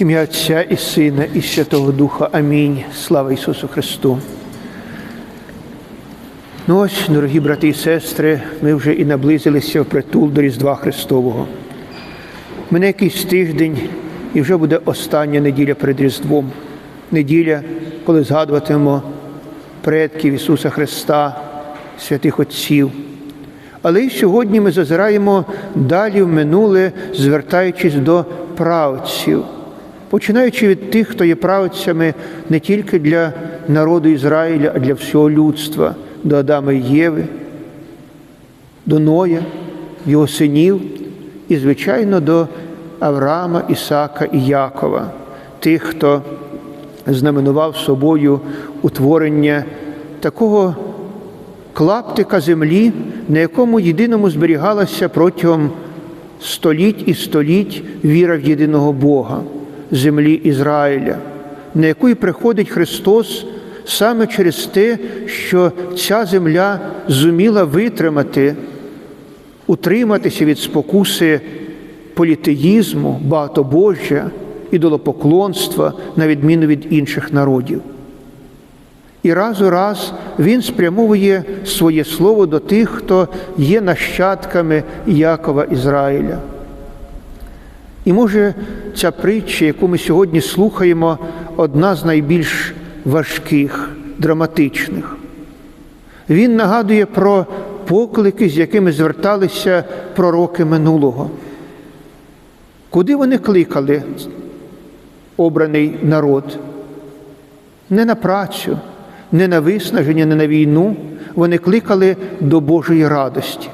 Ім'я Отця і Сина, і Святого Духа. Амінь. Слава Ісусу Христу. Ну ось, дорогі брати і сестри, ми вже і наблизилися в притул до Різдва Христового. Мене якийсь тиждень і вже буде остання неділя перед Різдвом. Неділя, коли згадуватимемо предків Ісуса Христа, святих Отців. Але і сьогодні ми зазираємо далі в минуле, звертаючись до правців, починаючи від тих, хто є правцями не тільки для народу Ізраїля, а для всього людства, до Адама і Єви, до Ноя, його синів і, звичайно, до Авраама, Ісака і Якова, тих, хто знаменував собою утворення такого клаптика землі, на якому єдиному зберігалася протягом століть і століть віра в єдиного Бога, землі Ізраїля, на яку і приходить Христос саме через те, що ця земля зуміла витримати, утриматися від спокуси політеїзму, багатобожжя, ідолопоклонства, на відміну від інших народів. І раз у раз він спрямовує своє слово до тих, хто є нащадками Якова Ізраїля. І може ця притча, яку ми сьогодні слухаємо, одна з найбільш важких, драматичних. Він нагадує про поклики, з якими зверталися пророки минулого. Куди вони кликали обраний народ? Не на працю, не на виснаження, не на війну, вони кликали до Божої радості.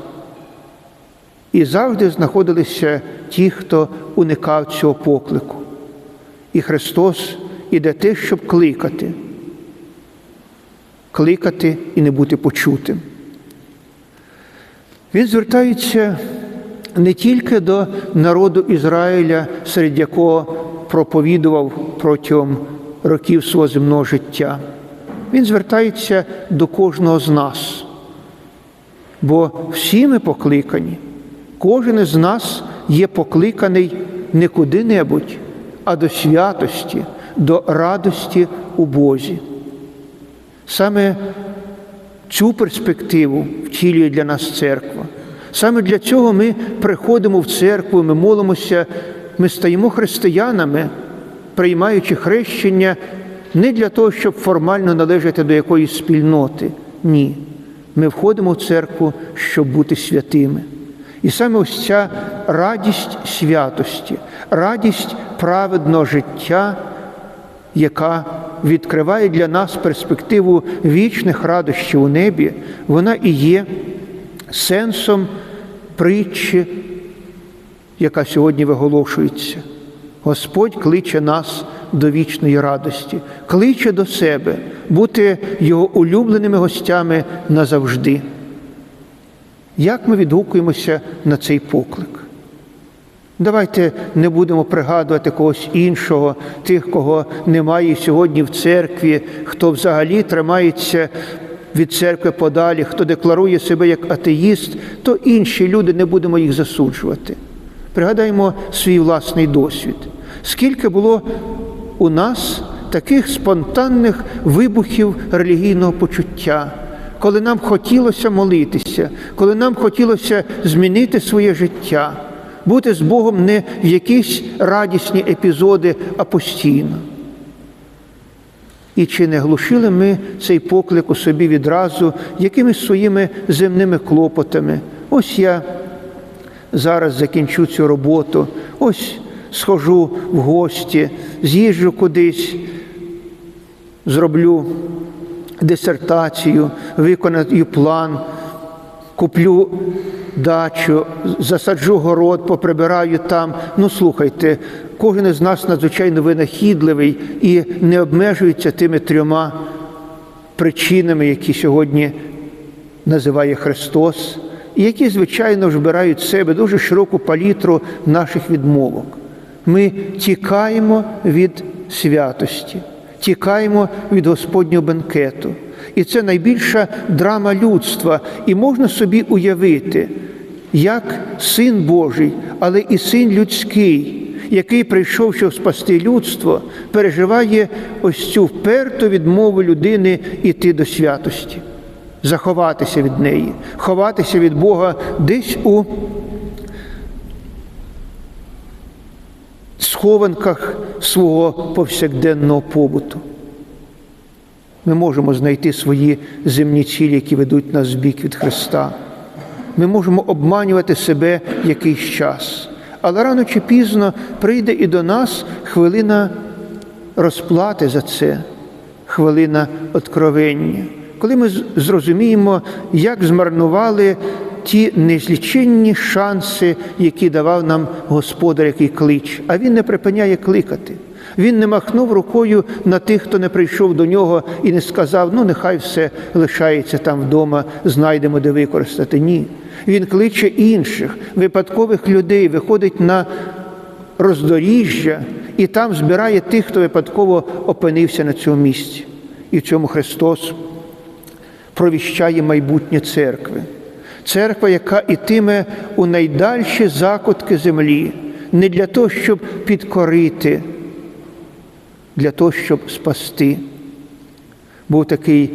І завжди знаходилися ті, хто уникав цього поклику. І Христос іде те, щоб кликати, кликати і не бути почутим. Він звертається не тільки до народу Ізраїля, серед якого проповідував протягом років свого земного життя. Він звертається до кожного з нас. Бо всі ми покликані, кожен із нас є покликаний не куди-небудь, а до святості, до радості у Бозі. Саме цю перспективу втілює для нас церква. Саме для цього ми приходимо в церкву, ми молимося, ми стаємо християнами, приймаючи хрещення не для того, щоб формально належати до якоїсь спільноти. Ні. Ми входимо в церкву, щоб бути святими. І саме ось ця радість святості, радість праведного життя, яка відкриває для нас перспективу вічних радощів у небі, вона і є сенсом притчі, яка сьогодні виголошується. Господь кличе нас до вічної радості, кличе до себе бути Його улюбленими гостями назавжди. Як ми відгукуємося на цей поклик? Давайте не будемо пригадувати когось іншого, тих, кого немає сьогодні в церкві, хто взагалі тримається від церкви подалі, хто декларує себе як атеїст, то інші люди не будемо їх засуджувати. Пригадаємо свій власний досвід. Скільки було у нас таких спонтанних вибухів релігійного почуття, коли нам хотілося молитися, коли нам хотілося змінити своє життя, бути з Богом не в якісь радісні епізоди, а постійно. І чи не глушили ми цей поклик у собі відразу якимись своїми земними клопотами? Ось я зараз закінчу цю роботу, ось схожу в гості, з'їжджу кудись, зроблю дисертацію, виконаю план, куплю дачу, засаджу город, поприбираю там. Ну, слухайте, кожен із нас надзвичайно винахідливий і не обмежується тими трьома причинами, які сьогодні називає Христос, і які, звичайно, вбирають в себе дуже широку палітру наших відмовок. Ми тікаємо від святості, тікаємо від Господнього бенкету. І це найбільша драма людства. І можна собі уявити, як син Божий, але і син людський, який прийшов, щоб спасти людство, переживає ось цю вперту відмову людини іти до святості, заховатися від неї, ховатися від Бога десь у схованках свого повсякденного побуту. Ми можемо знайти свої земні цілі, які ведуть нас в бік від Христа. Ми можемо обманювати себе якийсь час. Але рано чи пізно прийде і до нас хвилина розплати за це, хвилина откровення, коли ми зрозуміємо, як змарнували ті незліченні шанси, які давав нам Господар, який клич, а Він не припиняє кликати. Він не махнув рукою на тих, хто не прийшов до нього і не сказав, ну нехай все лишається там вдома, знайдемо, де використати. Ні. Він кличе інших, випадкових людей, виходить на роздоріжжя і там збирає тих, хто випадково опинився на цьому місці. І в цьому Христос провіщає майбутнє церкви. Церква, яка ітиме у найдальші закутки землі, не для того, щоб підкорити, для того, щоб спасти. Був такий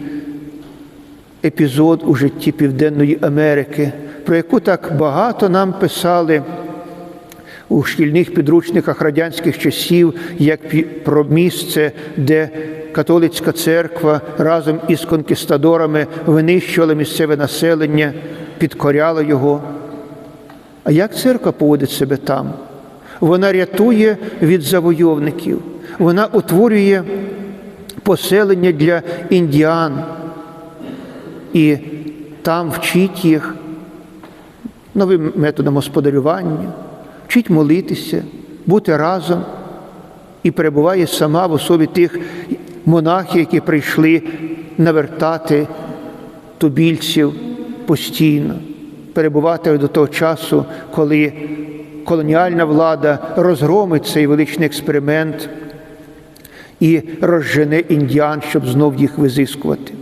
епізод у житті Південної Америки, про яку так багато нам писали у шкільних підручниках радянських часів, як про місце, де католицька церква разом із конкістадорами винищувала місцеве населення, підкоряла його. А як церква поводить себе там? Вона рятує від завойовників, вона утворює поселення для індіан і там вчить їх новим методом господарювання, вчить молитися, бути разом і перебуває сама в особі тих монахів, які прийшли навертати тубільців постійно, перебувати до того часу, коли колоніальна влада розгромить цей величний експеримент і розжене індіан, щоб знов їх визискувати.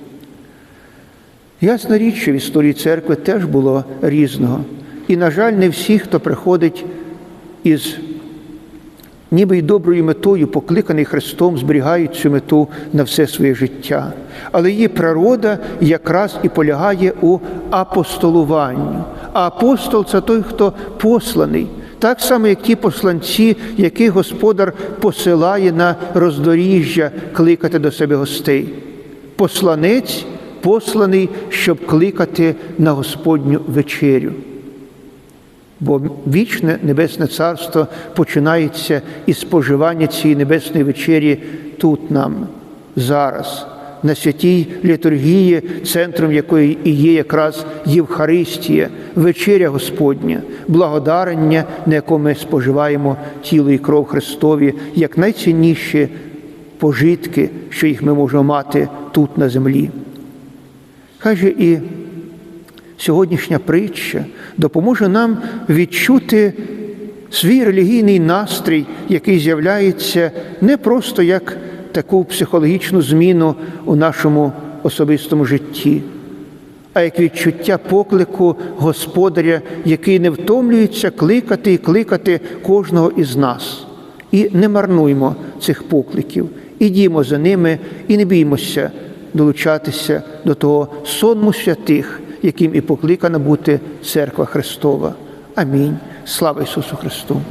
Ясна річ, що в історії церкви теж було різного. І, на жаль, не всі, хто приходить із ніби й доброю метою, покликаний Христом, зберігають цю мету на все своє життя. Але її природа якраз і полягає у апостолуванню. А апостол це той, хто посланий. Так само, як ті посланці, яких Господар посилає на роздоріжжя кликати до себе гостей. Посланець посланий, щоб кликати на Господню вечерю. Бо вічне Небесне Царство починається із споживання цієї небесної вечері тут нам, зараз, на святій літургії, центром якої і є якраз Євхаристія, вечеря Господня, благодарення, на якому ми споживаємо тіло і кров Христові, як найцінніші пожитки, що їх ми можемо мати тут на землі. Хай же і сьогоднішня притча допоможе нам відчути свій релігійний настрій, який з'являється не просто як таку психологічну зміну у нашому особистому житті, а як відчуття поклику Господаря, який не втомлюється кликати і кликати кожного із нас. І не марнуймо цих покликів, ідімо за ними і не біймося долучатися до того сонму святих, яким і покликана бути церква Христова. Амінь. Слава Ісусу Христу!